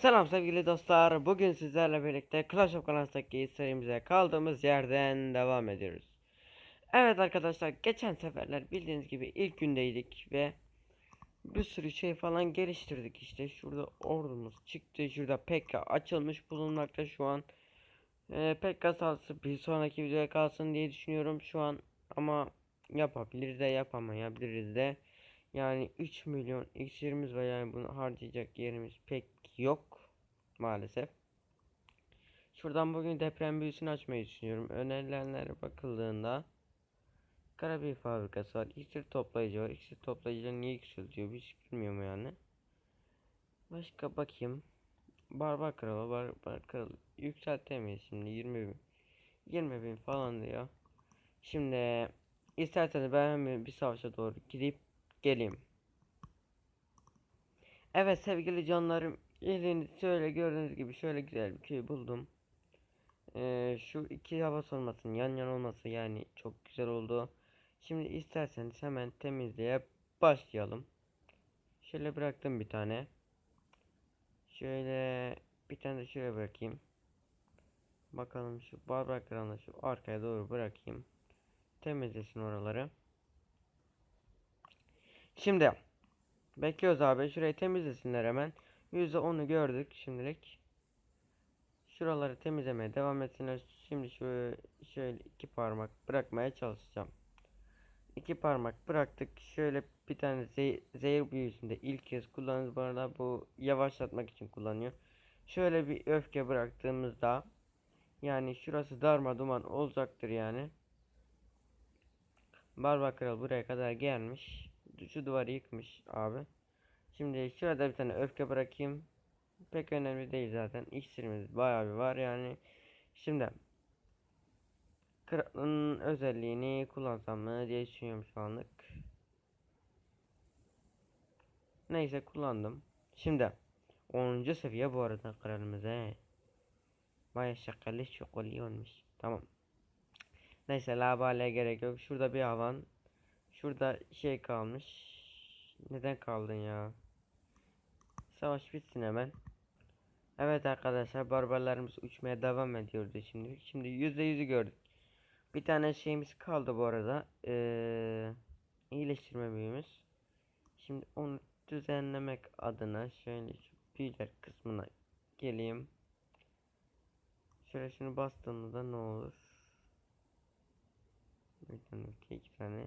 Selam sevgili dostlar. Bugün sizlerle birlikte Clash of Clans'taki serimize kaldığımız yerden devam ediyoruz. Evet arkadaşlar geçen seferler bildiğiniz gibi ilk gündeydik ve bir sürü şey falan geliştirdik işte. Şurada ordumuz çıktı. Şurada Pekka açılmış bulunmakta şu an. Ee, Pekka salsı bir sonraki videoya kalsın diye düşünüyorum şu an. Ama yapabiliriz de yapamayabiliriz de. Yani 3 milyon iksirimiz var yani bunu harcayacak yerimiz pek yok maalesef. Şuradan bugün deprem büyüsünü açmayı düşünüyorum. Önerilenlere bakıldığında Karabey fabrikası var. İksir toplayıcı var. İksir toplayıcılar niye yükseltiyor hiç bilmiyorum yani. Başka bakayım. Barbar kralı barbar kralı yükseltemeyiz şimdi 20 bin. 20 bin falan diyor. Şimdi isterseniz ben bir savaşa doğru gidip geleyim. Evet sevgili canlarım Elini şöyle gördüğünüz gibi şöyle güzel bir köy buldum. Ee, şu iki hava olmasın yan yan olması yani çok güzel oldu. Şimdi isterseniz hemen temizliğe başlayalım. Şöyle bıraktım bir tane. Şöyle bir tane de şöyle bırakayım. Bakalım şu barbar kralını şu arkaya doğru bırakayım. Temizlesin oraları. Şimdi bekliyoruz abi. Şurayı temizlesinler hemen. %10'u gördük şimdilik. Şuraları temizlemeye devam etsinler. Şimdi şöyle, şöyle iki parmak bırakmaya çalışacağım. İki parmak bıraktık. Şöyle bir tane zeh zehir büyüsünde ilk kez kullanırız. Bu arada bu yavaşlatmak için kullanıyor. Şöyle bir öfke bıraktığımızda yani şurası darma duman olacaktır yani. Barbar Kral buraya kadar gelmiş. Şu duvarı yıkmış abi. Şimdi şurada bir tane öfke bırakayım. Pek önemli değil zaten. İksirimiz bayağı bir var yani. Şimdi kralın özelliğini kullansam mı diye düşünüyorum şu anlık. Neyse kullandım. Şimdi 10. seviye bu arada kralımız he. Baya şakalı çok oluyormuş. Tamam. Neyse labale gerek yok. Şurada bir havan. Şurada şey kalmış. Neden kaldın ya? Savaş bitsin hemen. Evet arkadaşlar barbarlarımız uçmaya devam ediyordu şimdi. Şimdi yüzde yüzü gördük. Bir tane şeyimiz kaldı bu arada. Ee, iyileştirme büyümüz. Şimdi onu düzenlemek adına şöyle şu büyüler kısmına geleyim. Şöyle şunu bastığımızda ne olur? Bir tane, iki tane.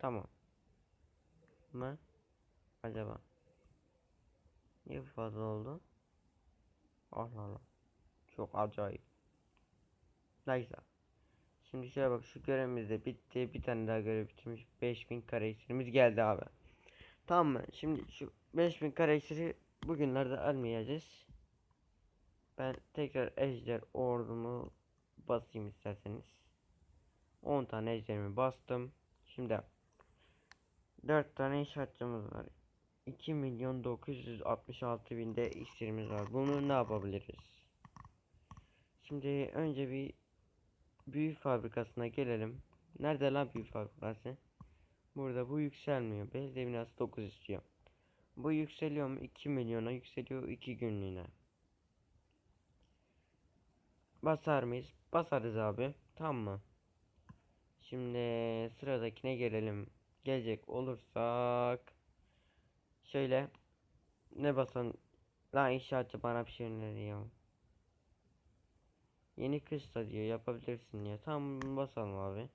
Tamam. Mı? Acaba? Niye fazla oldu? Allah Allah. Çok acayip. Neyse. Şimdi şöyle bak şu görevimiz de bitti. Bir tane daha görev bitirmiş. 5000 kare iksirimiz geldi abi. Tamam mı? Şimdi şu 5000 kare iksiri bugünlerde almayacağız. Ben tekrar ejder ordumu basayım isterseniz. 10 tane ejderimi bastım. Şimdi 4 tane inşaatçımız var. 2 milyon 966 binde iksirimiz var. Bunu ne yapabiliriz? Şimdi önce bir büyü fabrikasına gelelim. Nerede lan büyü fabrikası? Burada bu yükselmiyor. Belediye binası 9 istiyor. Bu yükseliyor mu? 2 milyona yükseliyor 2 günlüğüne. Basar mıyız? Basarız abi. Tamam mı? Şimdi sıradakine gelelim. Gelecek olursak Şöyle ne basan la inşaatçı bana bir şey öneriyor. Yeni kışla diyor yapabilirsin diyor. Tamam basalım abi.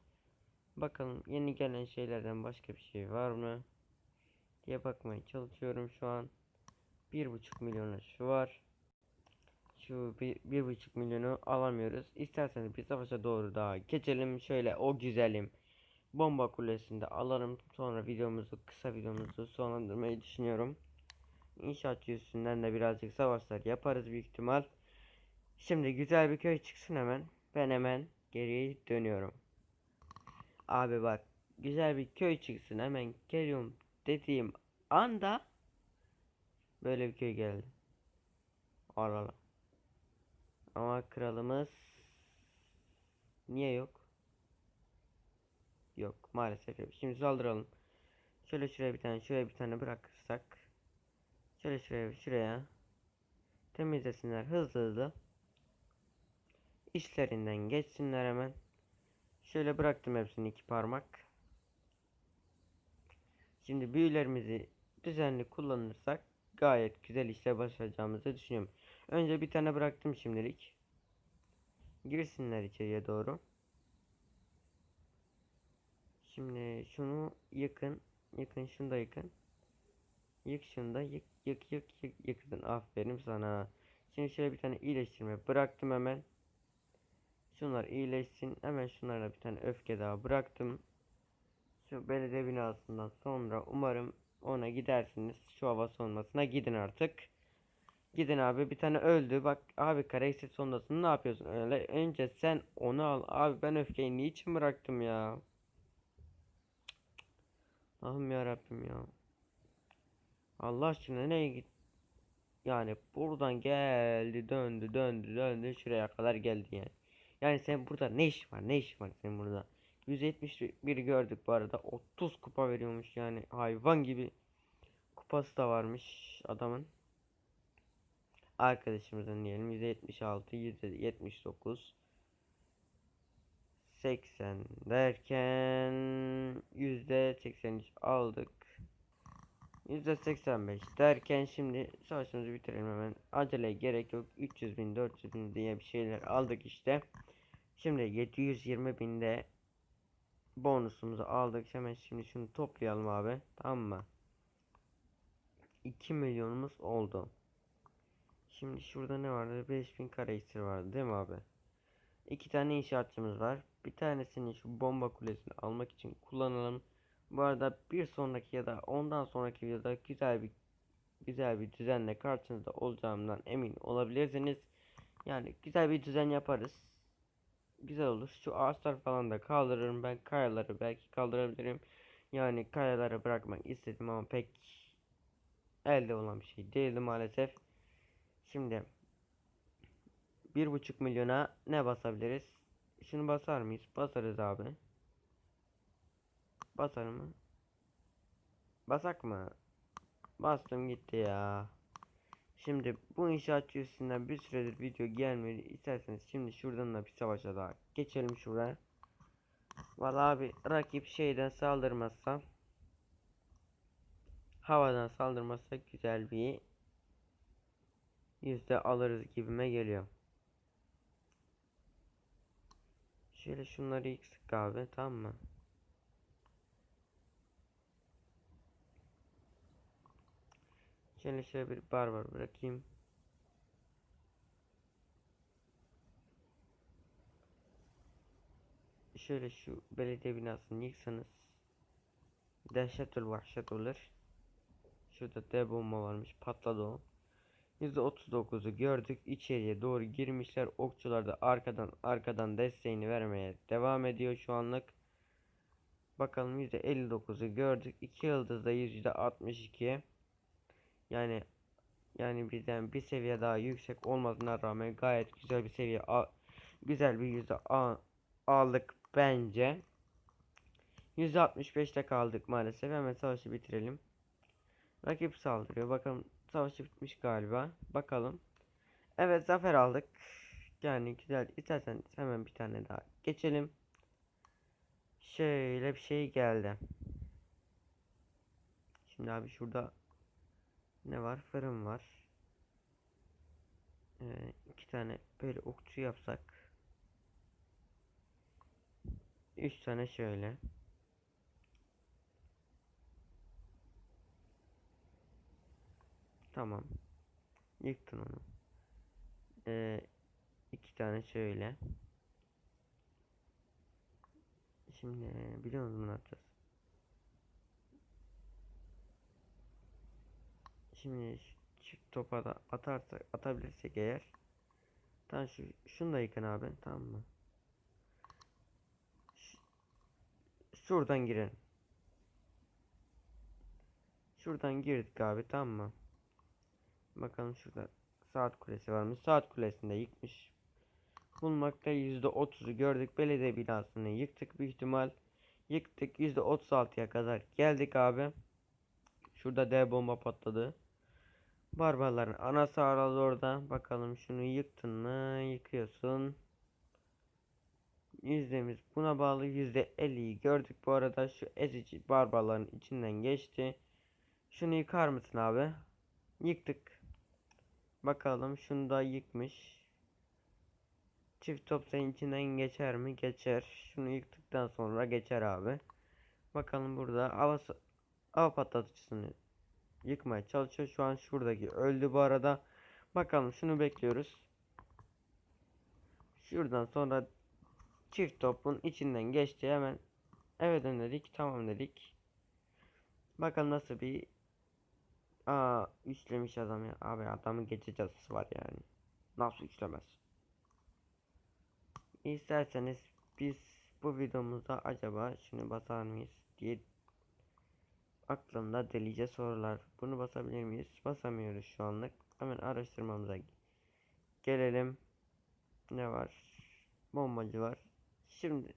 Bakalım yeni gelen şeylerden başka bir şey var mı? diye bakmaya çalışıyorum şu an. Bir buçuk milyona şu var. Şu bir, bir buçuk milyonu alamıyoruz. İsterseniz bir savaşa doğru daha geçelim. Şöyle o güzelim bomba kulesinde alalım. Sonra videomuzu kısa videomuzu sonlandırmayı düşünüyorum. İnşaatçı üstünden de birazcık savaşlar yaparız büyük ihtimal. Şimdi güzel bir köy çıksın hemen. Ben hemen geriye dönüyorum. Abi bak güzel bir köy çıksın hemen geliyorum dediğim anda böyle bir köy geldi. Allah Allah. Ama kralımız niye yok? Yok maalesef yok. Şimdi saldıralım. Şöyle şuraya bir tane şuraya bir tane bırakırsak. Şöyle şuraya şuraya. Temizlesinler hızlı hızlı. İşlerinden geçsinler hemen. Şöyle bıraktım hepsini iki parmak. Şimdi büyülerimizi düzenli kullanırsak gayet güzel işler başaracağımızı düşünüyorum. Önce bir tane bıraktım şimdilik. Girsinler içeriye doğru. Şimdi şunu yıkın. Yıkın şunu da yıkın. Yık şunu da yık yık yık yık yıkadın. Aferin sana. Şimdi şöyle bir tane iyileştirme bıraktım hemen. Şunlar iyileşsin. Hemen şunlara bir tane öfke daha bıraktım. Şu belediye binasından sonra umarım ona gidersiniz. Şu hava sonmasına gidin artık. Gidin abi bir tane öldü. Bak abi karakter sondasını ne yapıyorsun öyle? Önce sen onu al. Abi ben öfkeyi niçin bıraktım ya? Allah'ım ya Rabbim ya. Allah aşkına neye git? Yani buradan geldi döndü döndü döndü şuraya kadar geldi yani. Yani sen burada ne iş var ne iş var senin burada? 171 gördük bu arada 30 kupa veriyormuş yani hayvan gibi kupası da varmış adamın. Arkadaşımızın diyelim 176 179 80 derken yüzde 83 aldık. Yüzde 85 derken şimdi savaşımızı bitirelim hemen. Acele gerek yok. 300 bin 400 bin diye bir şeyler aldık işte. Şimdi 720 binde bonusumuzu aldık. Hemen şimdi şunu toplayalım abi. Tamam mı? 2 milyonumuz oldu. Şimdi şurada ne vardı? 5000 kare vardı değil mi abi? İki tane inşaatçımız var. Bir tanesini şu bomba kulesini almak için kullanalım. Bu arada bir sonraki ya da ondan sonraki videoda güzel bir güzel bir düzenle karşınızda olacağımdan emin olabilirsiniz. Yani güzel bir düzen yaparız. Güzel olur. Şu ağaçlar falan da kaldırırım. Ben kayaları belki kaldırabilirim. Yani kayaları bırakmak istedim ama pek elde olan bir şey değildi maalesef. Şimdi bir buçuk milyona ne basabiliriz? Şunu basar mıyız? Basarız abi. Basar mı? Basak mı? Bastım gitti ya. Şimdi bu inşaatçı üstünden bir süredir video gelmedi. İsterseniz şimdi şuradan da bir savaşa daha geçelim şuraya. Vallahi abi rakip şeyden saldırmazsa havadan saldırmazsa güzel bir yüzde alırız gibime geliyor. Şöyle şunları yıksık abi tamam mı? Şöyle şöyle bir bar var bırakayım. Şöyle şu belediye binasını yıksanız dehşetül vahşet olur. Şurada dev bomba varmış patladı o. %39'u gördük. İçeriye doğru girmişler. Okçular da arkadan arkadan desteğini vermeye devam ediyor şu anlık. Bakalım %59'u gördük. 2 yıldızda %62'ye. Yani yani bizden bir seviye daha yüksek olmasına rağmen gayet güzel bir seviye güzel bir yüzde aldık bence. %65'te kaldık maalesef. Hemen savaşı bitirelim. Rakip saldırıyor. Bakalım savaşı bitmiş galiba. Bakalım. Evet zafer aldık. Yani güzel. İsterseniz hemen bir tane daha geçelim. Şöyle bir şey geldi. Şimdi abi şurada ne var? Fırın var. Ee, iki tane böyle okçu yapsak. Üç tane şöyle. Tamam. Yıktın onu. Ee, iki tane şöyle. Şimdi biliyor musun ne yapacağız? Şimdi çift topa da atarsak atabilirsek eğer. Tamam şu şunu da yıkın abi tamam mı? Ş- Şuradan girelim. Şuradan girdik abi tamam mı? Bakalım şurada saat kulesi varmış. Saat kulesinde yıkmış. Bulmakta %30'u gördük. Belediye binasını yıktık büyük ihtimal. Yıktık %36'ya kadar geldik abi. Şurada dev bomba patladı. Barbarların anası aradı orada. Bakalım şunu yıktın mı? Yıkıyorsun. Yüzdemiz buna bağlı yüzde 50'yi gördük bu arada şu ezici barbarların içinden geçti. Şunu yıkar mısın abi? Yıktık. Bakalım şunu da yıkmış. Çift top senin içinden geçer mi? Geçer. Şunu yıktıktan sonra geçer abi. Bakalım burada hava, hava patlatıcısını yıkmaya çalışıyor. Şu an şuradaki öldü bu arada. Bakalım şunu bekliyoruz. Şuradan sonra çift topun içinden geçti hemen eve dön dedik tamam dedik. Bakalım nasıl bir Aa üçlemiş adam ya. Abi adamın gece cadısı var yani. Nasıl üçlemez? İsterseniz biz bu videomuzda acaba şunu basar mıyız diye aklımda delice sorular. Bunu basabilir miyiz? Basamıyoruz şu anlık. Hemen araştırmamıza gelelim. Ne var? Bombacı var. Şimdi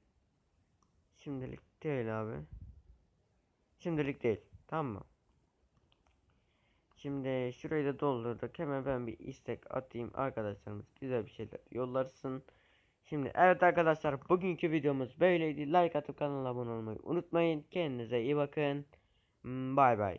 şimdilik değil abi. Şimdilik değil. Tamam mı? Şimdi şurayı da doldurduk. Hemen ben bir istek atayım. Arkadaşlarımız güzel bir şeyler yollarsın. Şimdi evet arkadaşlar bugünkü videomuz böyleydi. Like atıp kanala abone olmayı unutmayın. Kendinize iyi bakın. Bay bay.